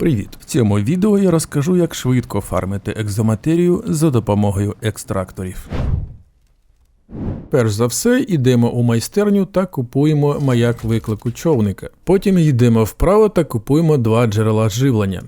Привіт! В цьому відео я розкажу, як швидко фармити екзоматерію за допомогою екстракторів. Перш за все, йдемо у майстерню та купуємо маяк виклику човника. Потім йдемо вправо та купуємо два джерела живлення.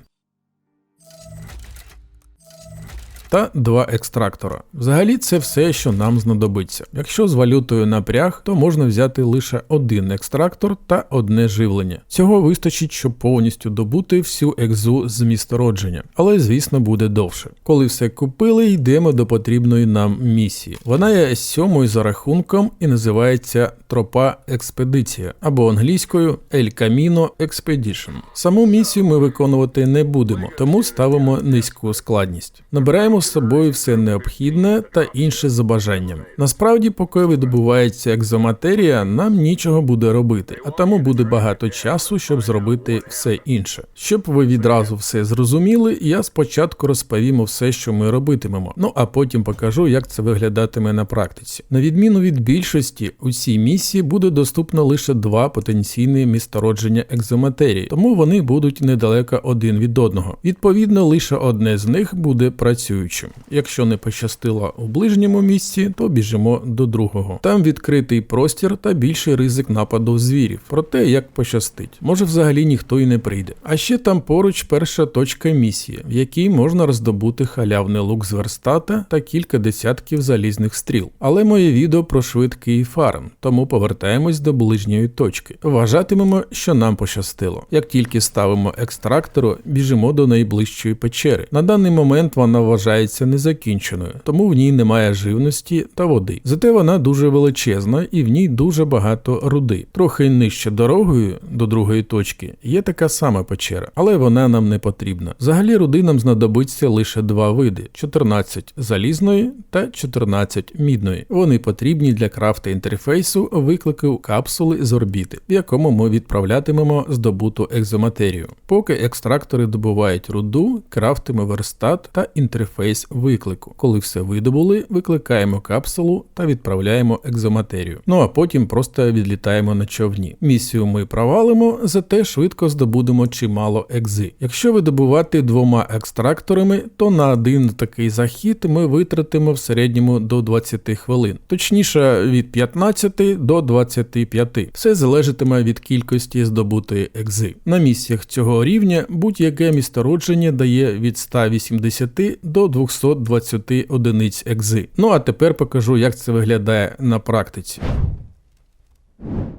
Та два екстрактора. Взагалі це все, що нам знадобиться. Якщо з валютою напряг, то можна взяти лише один екстрактор та одне живлення. Цього вистачить, щоб повністю добути всю екзу з містородження, але звісно буде довше. Коли все купили, йдемо до потрібної нам місії. Вона є сьомою за рахунком і називається Тропа Експедиція або англійською El Camino Expedition. Саму місію ми виконувати не будемо, тому ставимо низьку складність. Набираємо з собою все необхідне та інше за бажанням. Насправді, поки видобувається екзоматерія, нам нічого буде робити, а тому буде багато часу, щоб зробити все інше. Щоб ви відразу все зрозуміли, я спочатку розповім все, що ми робитимемо. Ну а потім покажу, як це виглядатиме на практиці. На відміну від більшості, у цій місії буде доступно лише два потенційні містородження екзоматерії, тому вони будуть недалеко один від одного. Відповідно, лише одне з них буде працюючим. Якщо не пощастило у ближньому місці, то біжимо до другого. Там відкритий простір та більший ризик нападу звірів. Проте як пощастить, може взагалі ніхто і не прийде. А ще там поруч перша точка місії, в якій можна роздобути халявний лук з верстата та кілька десятків залізних стріл. Але моє відео про швидкий фарм, тому повертаємось до ближньої точки. Вважатимемо, що нам пощастило. Як тільки ставимо екстрактору, біжимо до найближчої печери. На даний момент вона вважається незакінченою, тому в ній немає живності та води. Зате вона дуже величезна і в ній дуже багато руди. Трохи нижче дорогою до другої точки є така сама печера, але вона нам не потрібна. Взагалі руди нам знадобиться лише два види: 14 залізної та 14 мідної. Вони потрібні для крафта інтерфейсу виклику капсули з орбіти, в якому ми відправлятимемо здобуту екзоматерію. Поки екстрактори добувають руду, крафтимо верстат та інтерфейс виклику. Коли все видобули, викликаємо капсулу та відправляємо екзоматерію. Ну а потім просто відлітаємо на човні. Місію ми провалимо, зате швидко здобудемо чимало екзи. Якщо видобувати двома екстракторами, то на один такий захід ми витратимо в середньому до 20 хвилин, точніше від 15 до 25. Все залежатиме від кількості здобутої екзи. На місіях цього рівня будь-яке містородження дає від 180 до 220 одиниць екзи. Ну а тепер покажу, як це виглядає на практиці.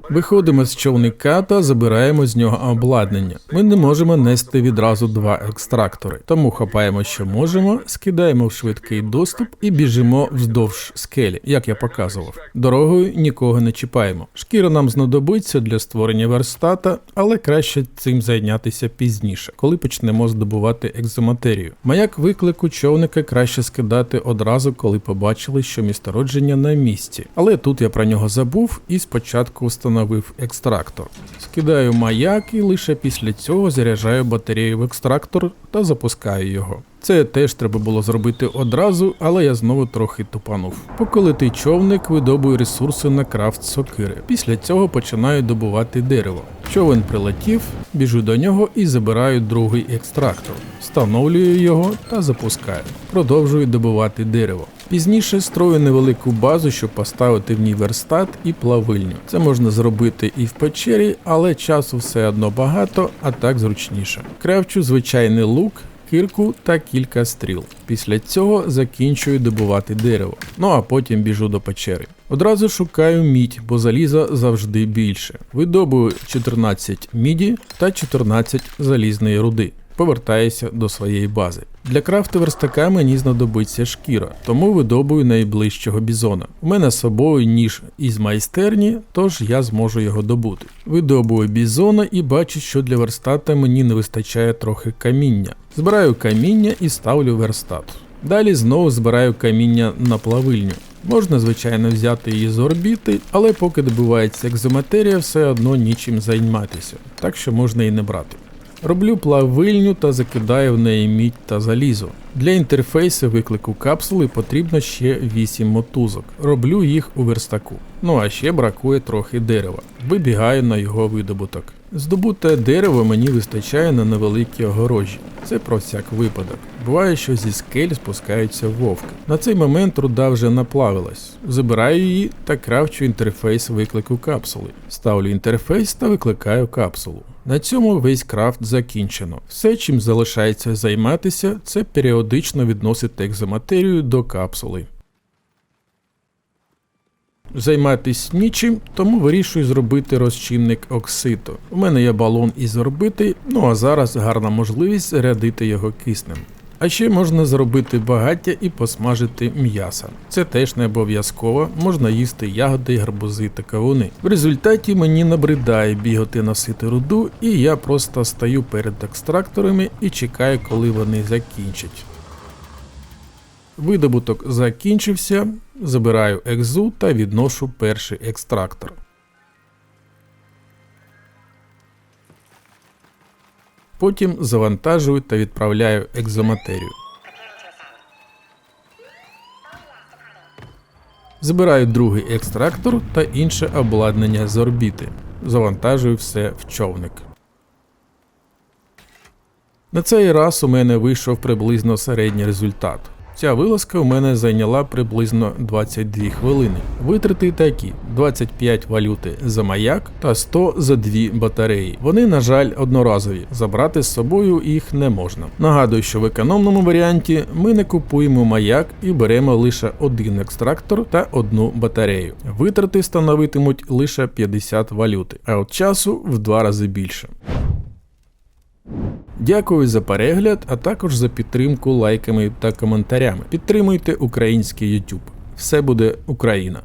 Виходимо з човника та забираємо з нього обладнання. Ми не можемо нести відразу два екстрактори, тому хапаємо, що можемо, скидаємо в швидкий доступ і біжимо вздовж скелі, як я показував. Дорогою нікого не чіпаємо. Шкіра нам знадобиться для створення верстата, але краще цим зайнятися пізніше, коли почнемо здобувати екзоматерію. Маяк виклику човника краще скидати одразу, коли побачили, що містородження на місці. Але тут я про нього забув і спочатку встановив екстрактор. Скидаю маяк і лише після цього заряджаю батарею в екстрактор та запускаю його. Це теж треба було зробити одразу, але я знову трохи тупанув. Поки човник, видобую ресурси на крафт сокири. Після цього починаю добувати дерево. Човен прилетів, біжу до нього і забираю другий екстрактор, встановлюю його та запускаю. Продовжую добувати дерево. Пізніше строю невелику базу, щоб поставити в ній верстат і плавильню. Це можна зробити і в печері, але часу все одно багато, а так зручніше. Кравчу звичайний лук, кирку та кілька стріл. Після цього закінчую добувати дерево. Ну а потім біжу до печери. Одразу шукаю мідь, бо заліза завжди більше. Видобую 14 міді та 14 залізної руди. Повертаюся до своєї бази. Для крафту верстака мені знадобиться шкіра, тому видобую найближчого бізона. У мене з собою ніж із майстерні, тож я зможу його добути. Видобую бізона і бачу, що для верстата мені не вистачає трохи каміння. Збираю каміння і ставлю верстат. Далі знову збираю каміння на плавильню. Можна, звичайно, взяти її з орбіти, але поки добувається екзоматерія, все одно нічим займатися, так що можна і не брати. Роблю плавильню та закидаю в неї мідь та залізо. Для інтерфейсу виклику капсули потрібно ще 8 мотузок. Роблю їх у верстаку. Ну а ще бракує трохи дерева. Вибігаю на його видобуток. Здобуте дерево мені вистачає на невеликі огорожі. Це про всяк випадок. Буває, що зі скель спускаються вовки. На цей момент руда вже наплавилась. Забираю її та кравчу інтерфейс виклику капсули. Ставлю інтерфейс та викликаю капсулу. На цьому весь крафт закінчено. Все, чим залишається займатися, це періодично відносити екзоматерію до капсули. Займатись нічим, тому вирішую зробити розчинник окситу. У мене є балон із орбити, ну а зараз гарна можливість зарядити його киснем. А ще можна зробити багаття і посмажити м'ясо. Це теж не обов'язково, можна їсти ягоди, гарбузи та кавуни. В результаті мені набридає бігати носити руду, і я просто стою перед екстракторами і чекаю, коли вони закінчать. Видобуток закінчився, забираю екзу та відношу перший екстрактор. Потім завантажую та відправляю екзоматерію. Забираю другий екстрактор та інше обладнання з орбіти. Завантажую все в човник. На цей раз у мене вийшов приблизно середній результат. Ця вилазка у мене зайняла приблизно 22 хвилини. Витрати такі: 25 валюти за маяк та 100 за дві батареї. Вони, на жаль, одноразові. Забрати з собою їх не можна. Нагадую, що в економному варіанті ми не купуємо маяк і беремо лише один екстрактор та одну батарею. Витрати становитимуть лише 50 валюти, а от часу в два рази більше. Дякую за перегляд, а також за підтримку лайками та коментарями. Підтримуйте український YouTube. Все буде Україна!